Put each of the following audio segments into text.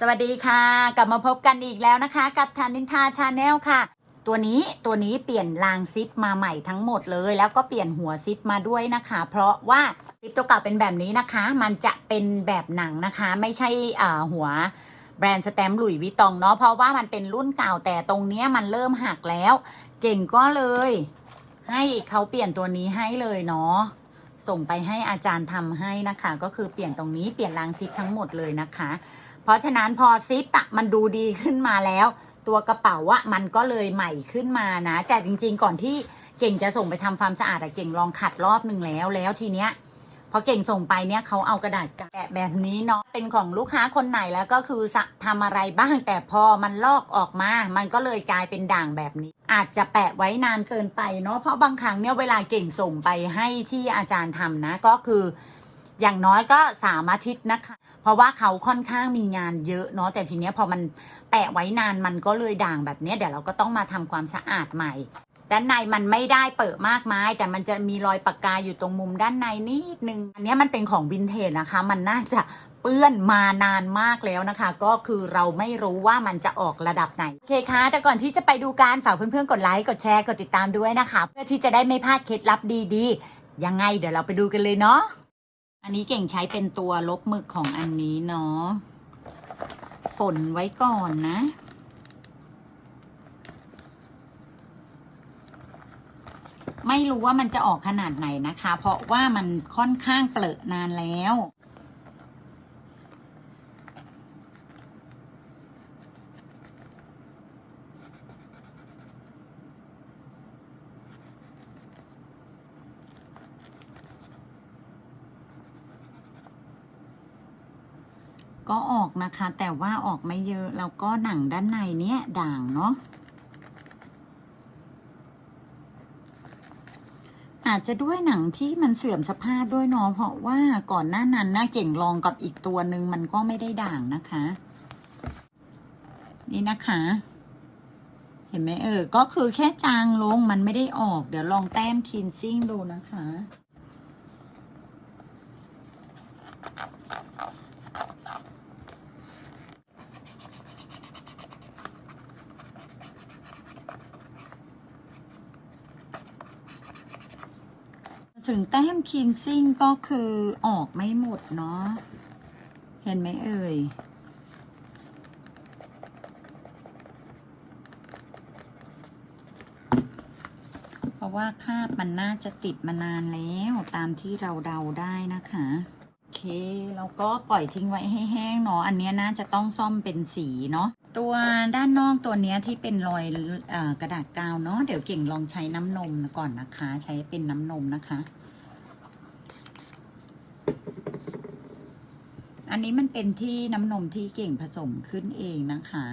สวัสดีค่ะ กลับมาพบกันอีกแล้วนะคะ กับทานินทาชาแนลค่ะ ตัวนี้ตัวนี้เปลี่ยนรางซิปมาใหม่ทั้งหมดเลย แล้วก็เปลี่ยนหัวซิปมาด้วยนะคะ เพราะว่าซิปตัวเก่าเป็นแบบนี้นะคะ มันจะเป็นแบบหนังนะคะ ไม่ใช่หัวแบรนด์สแตมป์หลุยวิตองเนาะเพราะว่ามันเป็นรุ่นเก่าแต่ตรงเนี้ยมันเริ่มหักแล้ว เก่งก็เลย ให้เขาเปลี่ยนตัวนี้ให้เลยเนาะส่งไปให้อาจารย์ทำให้นะคะ ก็คือเปลี่ยนตรงนี้เปลี่ยนรางซิปทั้งหมดเลยนะคะ เพราะฉะนั้นพอซิปอะมันดูดีขึ้นมาแล้ว ตัวกระเป๋าอะมันก็เลยใหม่ขึ้นมานะ แต่จริง ๆ ก่อนที่เก่งจะส่งไปทำความสะอาดอะเก่งลองขัดรอบหนึ่งแล้วแล้วทีเนี้ยพอเก่งส่งไปเนี่ยเขาเอากระดาษแกะแบบนี้เนาะเป็นของลูกค้าคนไหนแล้วก็คือทำอะไรบ้าง แต่พอมันลอกออกมา มันก็เลยกลายเป็นด่างแบบนี้ อาจจะแปะไว้นานเกินไปเนาะเพราะบางครั้งเนี่ยเวลาเก่งส่งไปให้ที่อาจารย์ทำนะ ก็คือ อย่างน้อยก็สามอาทิตย์นะคะ เพราะว่าเขาค่อนข้างมีงานเยอะเนาะแต่ทีเนี้ยพอมันแปะไว้นานมันก็เลยด่างแบบเนี้ยเดี๋ยวเราก็ต้องมาทำความสะอาดใหม่ ด้านในมันไม่ได้เปิดมากมาย แต่มันจะมีรอยปากกาอยู่ตรงมุมด้านในนิดนึงอันนี้มันเป็นของวินเทจนะคะ มันน่าจะเปื้อนมานานมากแล้วนะคะ ก็คือเราไม่รู้ว่ามันจะออกระดับไหน โอเคคะแต่ก่อนที่จะไปดูการฝากเพื่อนๆ กดไลค์กดแชร์กดติดตามด้วยนะคะ เพื่อที่จะได้ไม่พลาดเคล็ดลับดีๆ ยังไงเดี๋ยวเราไปดูกันเลยเนาะ อันนี้เก่งใช้เป็นตัวลบหมึกของอันนี้เนาะฝนไว้ก่อนนะ ไม่รู้ว่ามันจะออกขนาดไหนนะคะ เพราะว่ามันค่อนข้างเปรอะนานแล้ว ก็ออกนะคะ แต่ว่าออกไม่เยอะแล้วก็หนังด้านในเนี้ยด่างเนาะอาจจะด้วยหนังที่มันเสื่อมสภาพด้วยเนาะเพราะว่าก่อนหน้านั้นน่าเก่งลองกับอีกตัวหนึ่งมันก็ไม่ได้ด่างนะคะ นี่นะคะ เห็นไหมเออ ก็คือแค่จางลงมันไม่ได้ออก เดี๋ยวลองแต้มคินซิ่งดูนะคะ ถึงแต้มคินซิ่งก็คือออกไม่หมดเนาะ เห็นไหมเอ่ย เพราะว่าคราบมันน่าจะติดมานานแล้วตามที่เราเดาได้นะคะ โอเค แล้วก็ปล่อยทิ้งไว้ให้แห้งเนาะ อันนี้น่าจะต้องซ่อมเป็นสีเนาะ ตัวด้านนอกตัวเนี้ยที่เป็นรอยอกระดาษกาวเนาะเดี๋ยวเก่งลองใช้น้ำนมก่อนนะคะ ใช้เป็นน้ำนมนะคะ อันนี้มันเป็นที่น้ำนมที่เก่งผสมขึ้นเองนะคะ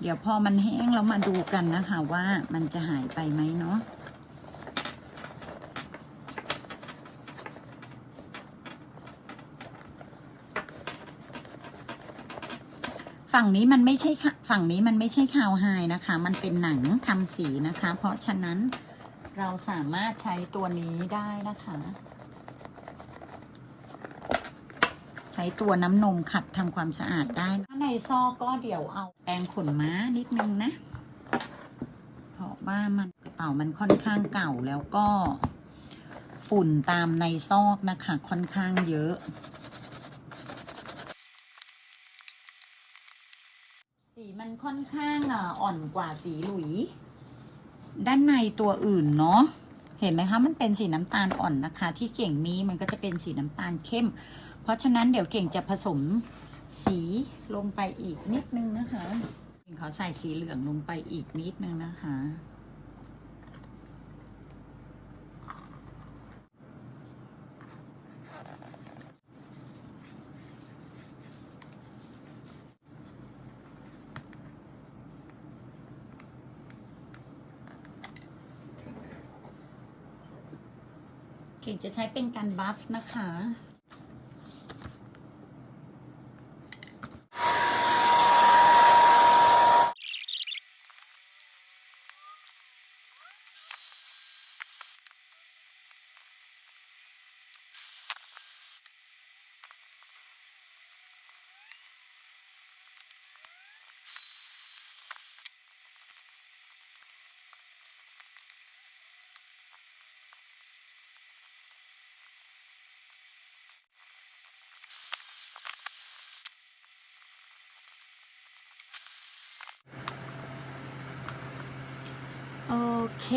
เดี๋ยวพอมันแห้งแล้วมาดูกันนะคะว่ามันจะหายไปไหมเนาะ ฝั่งนี้มันไม่ใช่ฝั่งนี้มันไม่ใช่คาวไฮนะคะ มันเป็นหนังทำสีนะคะ เพราะฉะนั้นเราสามารถใช้ตัวนี้ได้นะคะ ใช้ตัวน้ำนมขัดทำความสะอาดได้ถ้าในซอกก็เดี๋ยวเอาแปรงขนม้านิดนึงนะ เพราะว่ามันกระเป๋ามันค่อนข้างเก่าแล้วก็ฝุ่นตามในซอกนะคะ ค่อนข้างเยอะ สีมัน ค่อนข้างอะอ่อนกว่าสีหลุย ด้านในตัวอื่นเนาะเห็นไหมคะ มันเป็นสีน้ำตาลอ่อนนะคะ ที่เก่งมีมันก็จะเป็นสีน้ำตาลเข้ม เพราะฉะนั้นเดี๋ยวเก่งจะผสมสีลงไปอีกนิดนึงนะคะเก่งขอใส่สีเหลืองลงไปอีกนิดนึงนะคะ ก่งจะใช้เป็นการบัฟนะคะ เค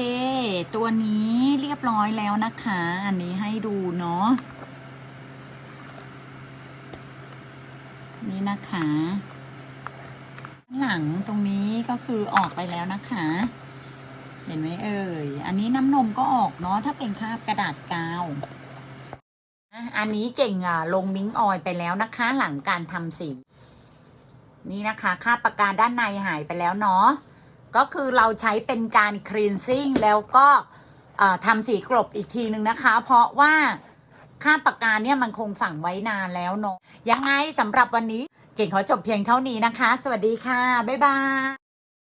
ตัวนี้เรียบร้อยแล้วนะคะ อันนี้ให้ดูเนาะนี่นะคะ หลังตรงนี้ก็คือออกไปแล้วนะคะ เห็นไหมเอ่ย อันนี้น้ำนมก็ออกเนาะถ้าเป็นคาบกระดาษกาวอันนี้เก่งอะลงมิ้งออยไปแล้วนะคะ หลังการทำสี นี่นะคะคาบปากกาด้านในหายไปแล้วเนาะ ก็คือเราใช้เป็นการคลีนซิ่งแล้วก็ทำสีกลบอีกทีนึงนะคะ เพราะว่าค่าบปากกาเนี่ยมันคงฝังไว้นานแล้วเนาะยังไงสำหรับวันนี้เก่งขอจบเพียงเท่านี้นะคะ สวัสดีค่ะ บ๊ายบาย